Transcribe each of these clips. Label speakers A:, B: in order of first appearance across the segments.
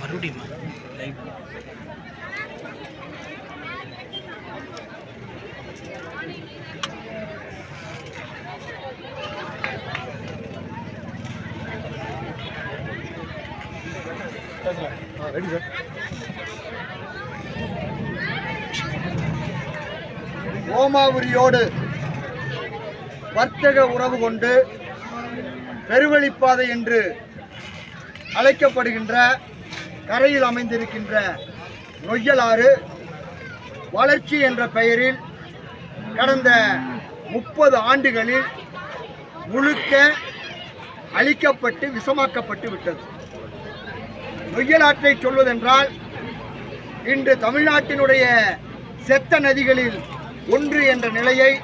A: மறுபடியும்? Live
B: ready sir ஓமாபுரியோடு வர்த்தக உறவு கொண்டு பெருவழிப்பாதை என்று அழைக்கப்படுகின்ற கரையில் அமைந்திருக்கின்ற நொய்யலாறு வளர்ச்சி என்ற பெயரில் கடந்த முப்பது ஆண்டுகளில் முழுக்க அழிக்கப்பட்டு விஷமாக்கப்பட்டு விட்டது. நொய்யலாற்றை சொல்வதென்றால் இன்று தமிழ்நாட்டினுடைய செத்த நதிகளில் ஒன்று என்ற நிலையை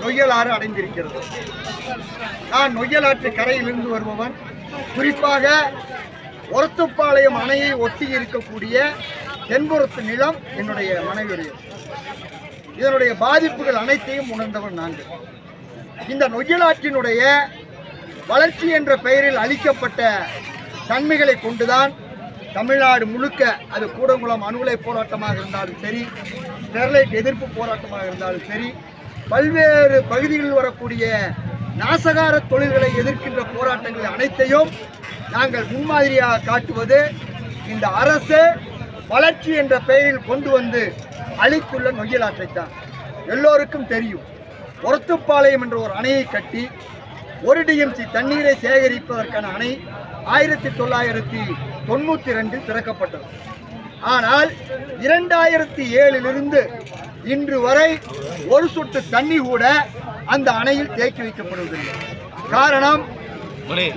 B: நொய்யலாறு அடைந்திருக்கிறது. நான் நொய்யலாற்று கரையிலிருந்து வருபவன். குறிப்பாக ஒரத்துப்பாளையம் அணையை ஒட்டி இருக்கக்கூடிய தென்புறத்து நிலம் என்னுடைய மனைவியுடைய இதனுடைய பாதிப்புகள் அனைத்தையும் உணர்ந்தவன் நாங்கள் இந்த நொய்யலாற்றினுடைய வளர்ச்சி என்ற பெயரில் அளிக்கப்பட்ட தன்மைகளை கொண்டுதான் தமிழ்நாடு முழுக்க அது கூடங்குளம் அணுகுலை போராட்டமாக இருந்தாலும் சரி ஸ்டெர்லைட் எதிர்ப்பு போராட்டமாக இருந்தாலும் சரி பல்வேறு பகுதிகளில் வரக்கூடிய நாசகார தொழில்களை எதிர்க்கின்ற போராட்டங்கள் அனைத்தையும் நாங்கள் முன்மாதிரியாக காட்டுவது இந்த அரசு வளர்ச்சி என்ற பெயரில் கொண்டு வந்து அளித்துள்ள நொய்யலாற்றைத்தான். எல்லோருக்கும் தெரியும் ஒரத்துப்பாளையம் என்ற ஒரு அணையை கட்டி ஒரு டிஎம்சி தண்ணீரை சேகரிப்பதற்கான அணை ஆயிரத்தி தொள்ளாயிரத்தி தொண்ணூற்றி ரெண்டில் திறக்கப்பட்டது. ஆனால் இரண்டாயிரத்தி ஏழிலிருந்து இன்று வரை ஒரு சொட்டு தண்ணி கூட அந்த அணையில் தேக்கி வைக்கப்படுவதில்லை. காரணம்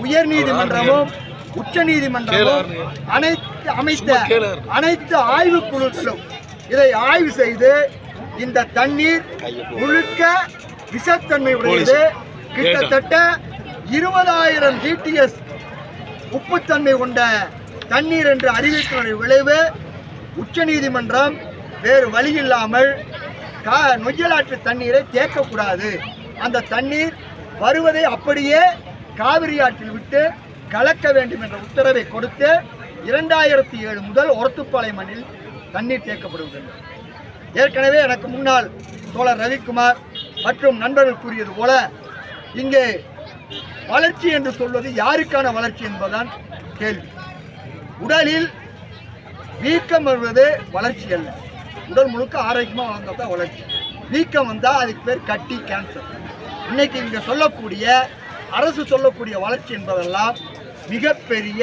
B: உயர் நீதிமன்றமும் உச்ச நீதிமன்றமும் அனைத்து அமைத்த அனைத்து ஆய்வு குழுக்களும் இதை ஆய்வு செய்து இந்த தண்ணீர் முழுக்க விஷத்தன்மை உடையது. கிட்டத்தட்ட இருபதாயிரம் ஜிடிஎஸ் உப்புத்தன்மை கொண்ட தண்ணீர் என்று அறிவித்தனுடைய விளைவு உச்சநீதிமன்றம் வேறு வழி இல்லாமல் கா நொய்யலாற்று தண்ணீரை தேக்கக்கூடாது. அந்த தண்ணீர் வருவதை அப்படியே காவிரி ஆற்றில் விட்டு கலக்க வேண்டும் என்ற உத்தரவை கொடுத்து இரண்டாயிரத்தி ஏழு முதல் ஒரத்துப்பாளை மண்ணில் தண்ணீர் தேக்கப்படுகின்றன ஏற்கனவே எனக்கு முன்னால் தோழர் ரவிக்குமார் மற்றும் நண்பர்கள் கூறியது போல இங்கே வளர்ச்சி என்று சொல்வது யாருக்கான வளர்ச்சி என்பதுதான் கேள்வி. உடலில் வீக்கம் வருவது வளர்ச்சி அல்ல. உடல் முழுக்க ஆரோக்கியமாக வளர்ந்தால் தான் வளர்ச்சி. வீக்கம் வந்தால் அதுக்கு பேர் கட்டி கேன்சர் இன்னைக்கு இங்கே சொல்லக்கூடிய அரசு சொல்லக்கூடிய வளர்ச்சி என்பதெல்லாம் மிகப்பெரிய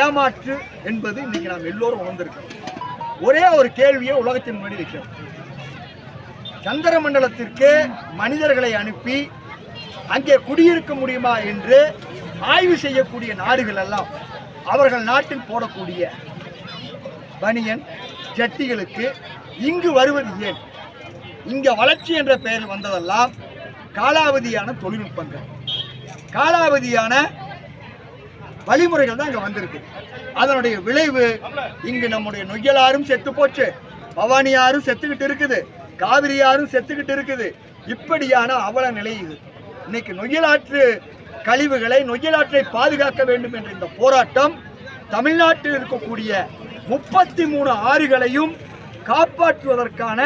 B: ஏமாற்று என்பது இன்னைக்கு நாம் எல்லோரும் உணர்ந்திருக்கோம் ஒரே ஒரு கேள்வியை உலகத்தின் முன்னாடி வைக்கிறோம். சந்திர மண்டலத்திற்கு மனிதர்களை அனுப்பி அங்கே குடியிருக்க முடியுமா என்று ஆய்வு செய்யக்கூடிய நாடுகள் எல்லாம் அவர்கள் நாட்டில் போடக்கூடிய பனியன் ஜட்டிகளுக்கு இங்கு வருவது ஏன்? இங்க வளர்ச்சி என்ற பெயரில் வந்ததெல்லாம் காலாவதியான தொழில்நுட்பங்கள். காலாவதியான வழிமுறைகள் தான் இங்க வந்திருக்கு. அதனுடைய விளைவு இங்கு நம்முடைய நொய்யலாரும் செத்து போச்சு. பவானியாரும் செத்துக்கிட்டு இருக்குது. காவிரியாரும் செத்துக்கிட்டு இருக்குது. இப்படியான அவல நிலை இது. இன்னைக்கு நொய்யலாற்று கழிவுகளை நொய்யலாற்றை பாதுகாக்க வேண்டும் என்ற இந்த போராட்டம் தமிழ்நாட்டில் இருக்கக்கூடிய முப்பத்தி மூணு ஆறுகளையும் காப்பாற்றுவதற்கான